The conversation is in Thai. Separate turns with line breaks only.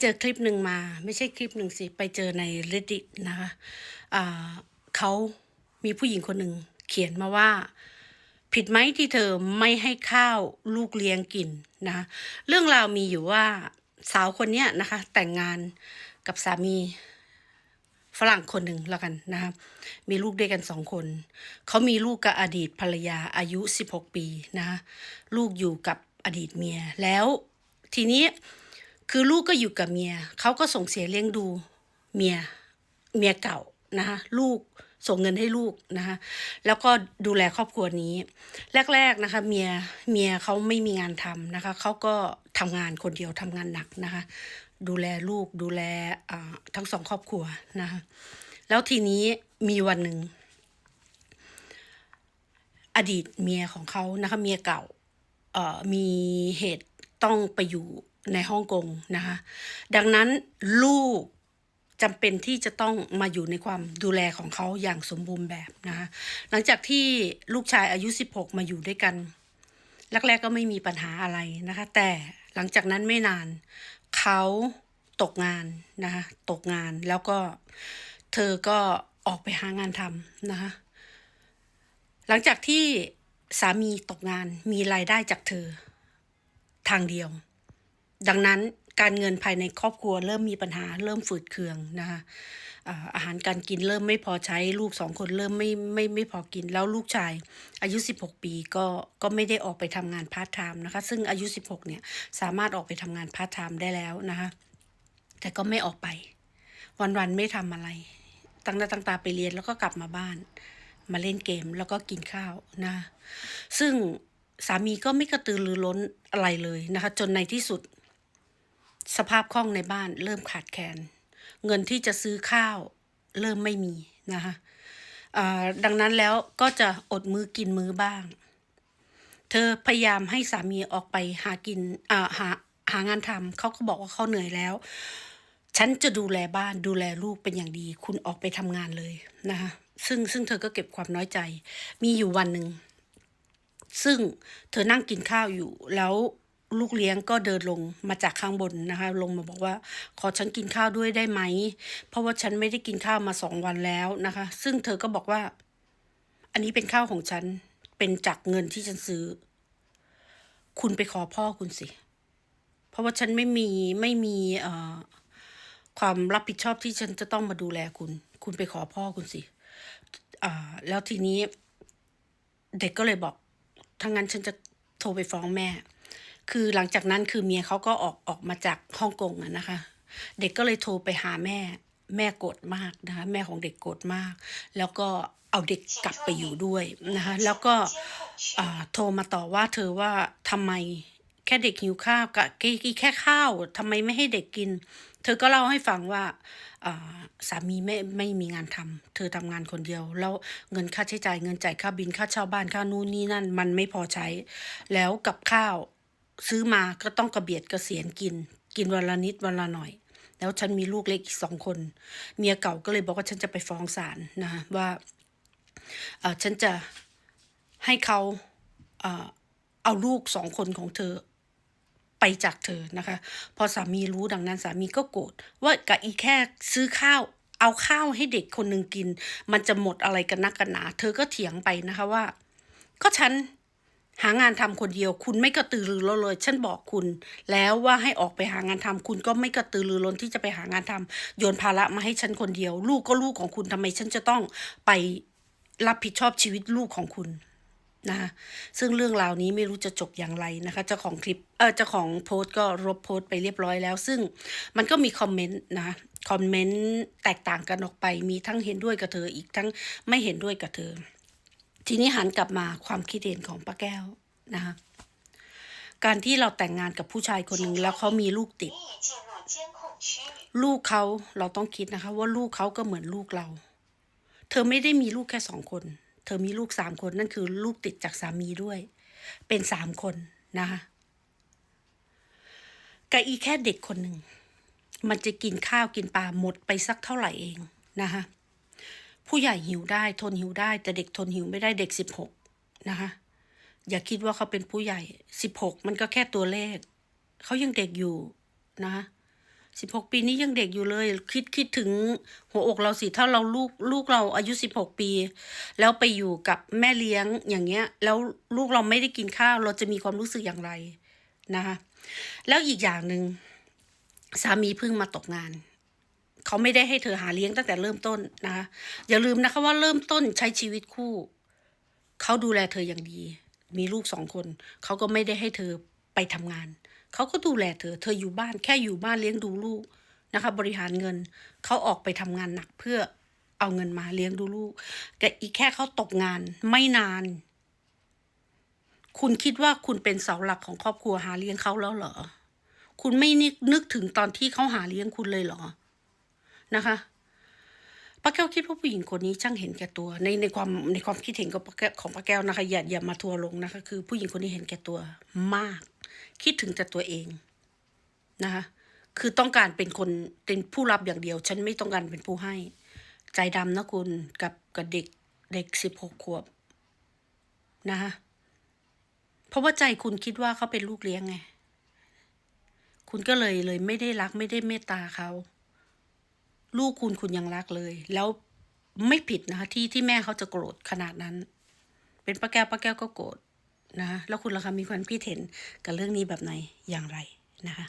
เจอคลิปหนึ่งมา ไม่ใช่คลิปหนึ่งสิ ไปเจอใน reddit นะคะเขามีผู้หญิงคนหนึ่งเขียนมาว่า ผิดไหมที่เธอไม่ให้ข้าวลูกเลี้ยงกินนะเรื่องราวมีอยู่ว่าสาวคนนี้นะคะ แต่งงานกับสามีฝรั่งคนหนึ่งแล้วกันนะคะมีลูกด้วยกันสองคน เขามีลูกกับอดีตภรรยาอายุ 16 ปีนะ ลูกอยู่กับอดีตเมีย แล้วทีนี้ คือลูกก็อยู่กับเมียเขาก็ส่งเสียเลี้ยงดูเมียเมียเก่านะคะลูกส่งเงินให้ลูกนะคะแล้วก็ดูแลครอบครัวนี้ แรก ๆนะคะเมียเมียเขาไม่มีงานทำนะคะเขาก็ทำงานคนเดียวทำงานหนักนะคะดูแลลูกดูแลทั้งสองครอบครัวนะคะแล้วทีนี้มีวันหนึ่งอดีตเมียของเขานะคะเมียเก่ามีเหตุต้องไปอยู่ ในฮ่องกงนะคะ ดังนั้นลูกจำเป็นที่จะต้องมาอยู่ในความดูแลของเขาอย่างสมบูรณ์แบบนะคะหลังจากที่ลูกชายอายุ 16 มาอยู่ด้วยกันแรกๆก็ไม่มีปัญหาอะไรนะคะ แต่หลังจากนั้นไม่นานเขาตกงานนะคะตกงานแล้วก็เธอก็ออกไปหางานทำนะคะ หลังจากที่สามีตกงานมีรายได้จากเธอทางเดียว ดังนั้นการเงินภายในครอบครัวเริ่มมีปัญหาเริ่มฝืดเคืองนะคะอาอาหารการกินเริ่มไม่พอใช้ลูกสองคนเริ่มไม่ไม่ไม่พอกินแล้วลูกชายอายุ 16 ปีก็ก็ไม่ได้ออกไปทำงานพาร์ทไทม์นะคะ ซึ่งอายุ 16 เนี่ยสามารถออกไปทำงานพาร์ทไทม์ได้แล้วนะคะ แต่ก็ไม่ออกไป วันๆไม่ทำอะไร ตั้งหน้าตั้งตาไปเรียนแล้วก็กลับมาบ้าน มาเล่นเกมแล้วก็กินข้าวนะซึ่งสามีก็ไม่กระตือรือร้นอะไรเลยนะคะ จนในที่สุด สภาพคล่องในบ้านเริ่มขาดแคลนเงินที่จะซื้อข้าวเริ่มไม่มีนะคะดังนั้นแล้วก็จะอดมือกินมือบ้าง เธอพยายามให้สามีออกไปหากินาหาหางานทำเขาก็บอกว่าเขาเหนื่อยแล้ว ฉันจะดูแลบ้านดูแลลูกเป็นอย่างดี คุณออกไปทำงานเลยนะคะซึ่งซึ่งเธอก็เก็บความน้อยใจ มีอยู่วันหนึ่ง ซึ่งเธอนั่งกินข้าวอยู่แล้ว ลูกเลี้ยงก็เดินลงมาจากข้างบนนะคะ ลงมาบอกว่า ขอฉันกินข้าวด้วยได้ไหม เพราะว่าฉันไม่ได้กินข้าวมาสองวันแล้วนะคะ ซึ่งเธอก็บอกว่า อันนี้เป็นข้าวของฉันเป็นจากเงินที่ฉันซื้อ คุณไปขอพ่อคุณสิ เพราะว่าฉันไม่มีไม่มีเอ่อความรับผิดชอบที่ฉันจะต้องมาดูแลคุณ คุณไปขอพ่อคุณสิอ่าแล้วทีนี้ เด็กก็เลยบอกถ้างั้นฉันจะโทรไปฟ้องแม่ คือหลังจากนั้นคือเมียเขาก็ออกออกมาจากฮ่องกงอะนะคะ เด็กก็เลยโทรไปหาแม่ แม่โกรธมากนะคะแม่ของเด็กโกรธมาก แล้วก็เอาเด็กกลับไปอยู่ด้วยนะคะแล้วก็โทรมาต่อว่าเธอว่าทำไมแค่เด็กหิวข้าวกะกินแค่ข้าวทำไมไม่ให้เด็กกิน เธอก็เล่าให้ฟังว่าอ่าสามีไม่ไม่มีงานทำเธอทำงานคนเดียว แล้วเงินค่าใช้จ่ายเงินจ่ายค่าบินค่าเช่าบ้านค่านู่นนี่นั่น มันไม่พอใช้ แล้วกับข้าว ซื้อมาก็ต้องกระเบียดกระเสียนกิน กินวันละนิดวันละหน่อย แล้วฉันมีลูกเล็กอีกสองคน เมียเก่าก็เลยบอกว่าฉันจะไปฟ้องศาลนะคะว่าเออฉันจะให้เขาเออเอาลูกสองคนของเธอไปจากเธอนะคะ พอสามีรู้ดังนั้นสามีก็โกรธว่ากะอีแค่ซื้อข้าวเอาข้าวให้เด็กคนหนึ่งกิน มันจะหมดอะไรกันนักกันหนา เธอก็เถียงไปนะคะว่า ก็ฉัน หางานทำคนเดียว คุณไม่กระตือรือร้นเลย ฉันบอกคุณ แล้วว่าให้ออกไปหางานทำคุณก็ไม่กระตือรือร้นที่จะไปหางานทำโยนภาระมาให้ฉันคนเดียว ลูกก็ลูกของคุณทำไมฉันจะต้องไปรับผิดชอบชีวิตลูกของคุณนะคะซึ่งเรื่องราวนี้ไม่รู้จะจบอย่างไรนะคะเจ้าของคลิปเออเจ้าของโพสต์ก็ลบโพสต์ไปเรียบร้อยแล้ว ซึ่งมันก็มีคอมเมนต์นะคอมเมนต์แตกต่างกันออกไป มีทั้งเห็นด้วยกับเธออีกทั้งไม่เห็นด้วยกับเธอ ทีนี้หันกลับมาความคิดเห็นของป้าแก้วนะคะการที่เราแต่งงานกับผู้ชายคนหนึ่งแล้วเขามีลูกติด ลูกเขาเราต้องคิดนะคะ ว่าลูกเขาก็เหมือนลูกเรา เธอไม่ได้มีลูกแค่สองคน เธอมีลูกสามคนนั่นคือลูกติดจากสามีด้วย เป็นสามคนนะคะกับอีแค่เด็กคนหนึ่งมันจะกินข้าวกินปลาหมดไปสักเท่าไหร่เองนะคะ ผู้ใหญ่หิวได้ทนหิวได้ แต่เด็กทนหิวไม่ได้เด็กสิบหกนะคะอย่าคิดว่าเขาเป็นผู้ใหญ่สิบหกมันก็แค่ตัวเลข เขายังเด็กอยู่นะสิบหกปีนี้ยังเด็กอยู่เลย คิดคิดถึงหัวอกเราสิถ้าเราลูกลูกเราอายุสิบหกปี แล้วไปอยู่กับแม่เลี้ยงอย่างเงี้ย แล้วลูกเราไม่ได้กินข้าวเราจะมีความรู้สึกอย่างไรนะคะแล้วอีกอย่างหนึ่งสามีเพิ่งมาตกงาน เขาไม่ได้ให้เธอหาเลี้ยงตั้งแต่เริ่มต้นนะคะอย่าลืมนะคะว่าเริ่มต้นใช้ชีวิตคู่ เขาดูแลเธออย่างดี มีลูกสองคน เขาก็ไม่ได้ให้เธอไปทำงาน เขาก็ดูแลเธอ เธออยู่บ้านแค่อยู่บ้านเลี้ยงดูลูกนะคะ บริหารเงิน เขาออกไปทำงานหนักเพื่อเอาเงินมาเลี้ยงดูลูก แต่อีกแค่เขาตกงานไม่นาน คุณคิดว่าคุณเป็นเสาหลักของครอบครัวหาเลี้ยงเขาแล้วเหรอ คุณไม่นึกนึกถึงตอนที่เขาหาเลี้ยงคุณเลยเหรอ นะคะป้าแก้วคิดว่าผู้หญิงคนนี้ช่างเห็นแก่ตัว ในในความในความคิดเห็นของป้าแก้วของป้าแก้วนะคะอย่าอย่ามาทัวร์ลงนะคะ คือผู้หญิงคนนี้เห็นแก่ตัวมาก คิดถึงแต่ตัวเองนะคะคือต้องการเป็นคนเป็นผู้รับอย่างเดียว ฉันไม่ต้องการเป็นผู้ให้ ใจดำนะคุณกับกับเด็กเด็กสิบหกขวบนะคะเพราะว่าใจคุณคิดว่าเขาเป็นลูกเลี้ยงไง คุณก็เลยเลยไม่ได้รักไม่ได้เมตตาเขา ลูกคุณคุณยังรักเลย แล้วไม่ผิดนะคะที่ที่แม่เขาจะโกรธขนาดนั้น เป็นป้าแก้วป้าแก้วก็โกรธนะคะแล้วคุณล่ะคะมีความคิดเห็นกับเรื่องนี้แบบไหนอย่างไรนะคะ